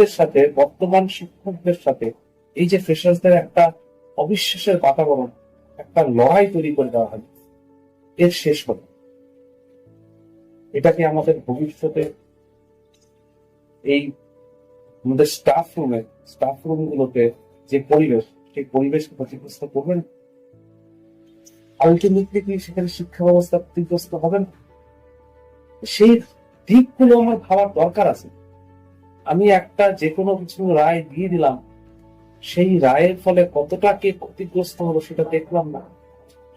শিক্ষকদের সাথে, বর্তমান শিক্ষকদের সাথে এই যে ফ্রেশার্সদের একটা অবিশ্বাসের বাতাবরণ, একটা লড়াই তৈরি করে দেওয়া হয় এর শেষ হবে এটাকে আমাদের ভবিষ্যতে এই আমাদের স্টাফ রুমে স্টাফ রুম গুলোতে যে পরিবেশ, সেই পরিবেশ ক্ষতিগ্রস্ত করবেন আলটিমেটলি কি সেখানে শিক্ষা ব্যবস্থা ক্ষতিগ্রস্ত হবে না? সেই দিকগুলো আমার ভাবার দরকার আছে। আমি একটা যে কোনো কিছু রায় দিয়ে দিলাম। সেই রায়ের ফলে কতটা কে ক্ষতিগ্রস্ত হলো সেটা দেখলাম না।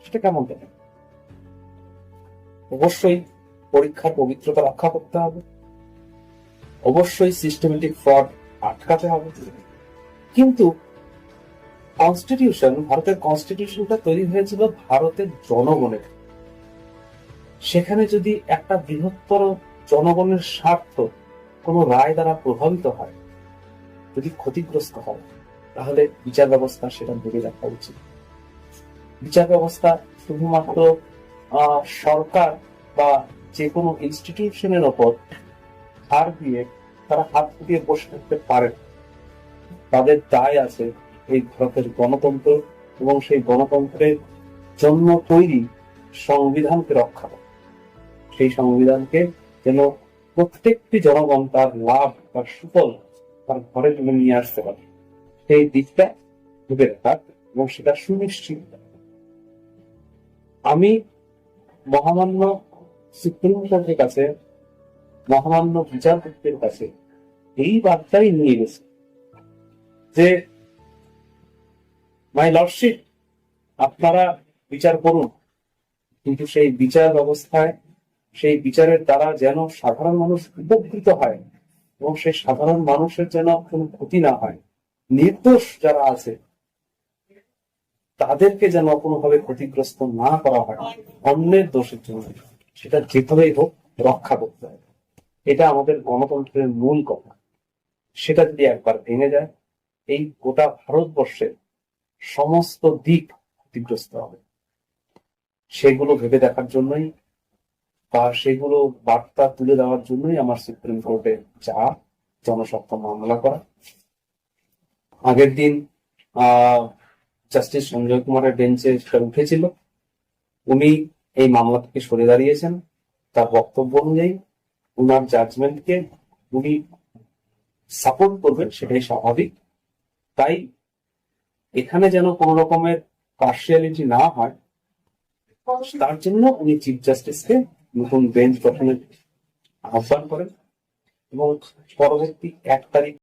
সেটা কেমন দেখেন? অবশ্যই পরীক্ষার পবিত্রতা রক্ষা করতে হবে। অবশ্যই সিস্টেমেটিক ফ্রড আটকাতে হবে। কিন্তু কনস্টিটিউশন ভারতের কনস্টিটিউশনটা তৈরি হয়েছিল ভারতের জনগণের। সেখানে যদি একটা বৃহত্তর জনগণের স্বার্থ কোনো রায় দ্বারা প্রভাবিত হয়, যদি ক্ষতিগ্রস্ত হয়, তাহলে বিচার ব্যবস্থা সেটা ভেবে দেখা উচিত বিচার ব্যবস্থা শুধুমাত্র সরকার বা যে কোনো ইনস্টিটিউশনের ওপর হার দিয়ে তারা হাত ফুটিয়ে বসে থাকতে পারে। তাদের দায় আছে এই ভারতের গণতন্ত্র এবং সেই গণতন্ত্রের জন্য তৈরি সংবিধানকে রক্ষা করা সেই সংবিধানকে যেন প্রত্যেকটি জনগণ তার লাভ বা সুফল তার ঘরে তুলে নিয়ে আসতে পারে। সেই দিকটা ভেবে রাখার এবং সেটা সুনিশ্চিত আমি মহামান্য সুপ্রিম কোর্টের কাছে, মহামান্য বিচারপতির কাছে এই বার্তাই নিয়ে গেছে যে, মাই লর্ডশিপ, আপনারা বিচার করুন। কিন্তু সেই বিচার ব্যবস্থায় সেই বিচারের দ্বারা যেন সাধারণ মানুষ উপকৃত হয় এবং সেই সাধারণ মানুষের যেন কোনো ক্ষতি না হয়। নির্দোষ যারা আছে, তাদেরকে যেন কোনোভাবে ক্ষতিগ্রস্ত না করা হয়, অন্যের দোষের জন্য। সেটা যেভাবেই হোক, রক্ষা করতে হবে। এটা আমাদের গণতন্ত্রের মূল কথা। সেটা যদি একবার ভেঙে যায়, এই গোটা ভারতবর্ষের সমস্ত দিক ক্ষতিগ্রস্ত হবে। সেগুলো ভেবে দেখার জন্যই বা সেগুলো বার্তা তুলে দেওয়ার জন্যই আমার সুপ্রিম কোর্টে যা জনস্বার্থ মামলা করা। আগের দিন জাস্টিস সঞ্জয় কুমারের বেঞ্চে সেটা উঠেছিল। উনি এই মামলা থেকে সরে দাঁড়িয়েছেন। তার বক্তব্য অনুযায়ী উনার জাজমেন্টকে উনি সাপোর্ট করবেন, সেটাই স্বাভাবিক। তাই এখানে যেন কোন রকমের পার্সিয়ালিটি না হয়, তার জন্য উনি চিফ জাস্টিসকে নতুন বেঞ্চ গঠনের আহ্বান করেন এবং পরবর্তী এক তারিখ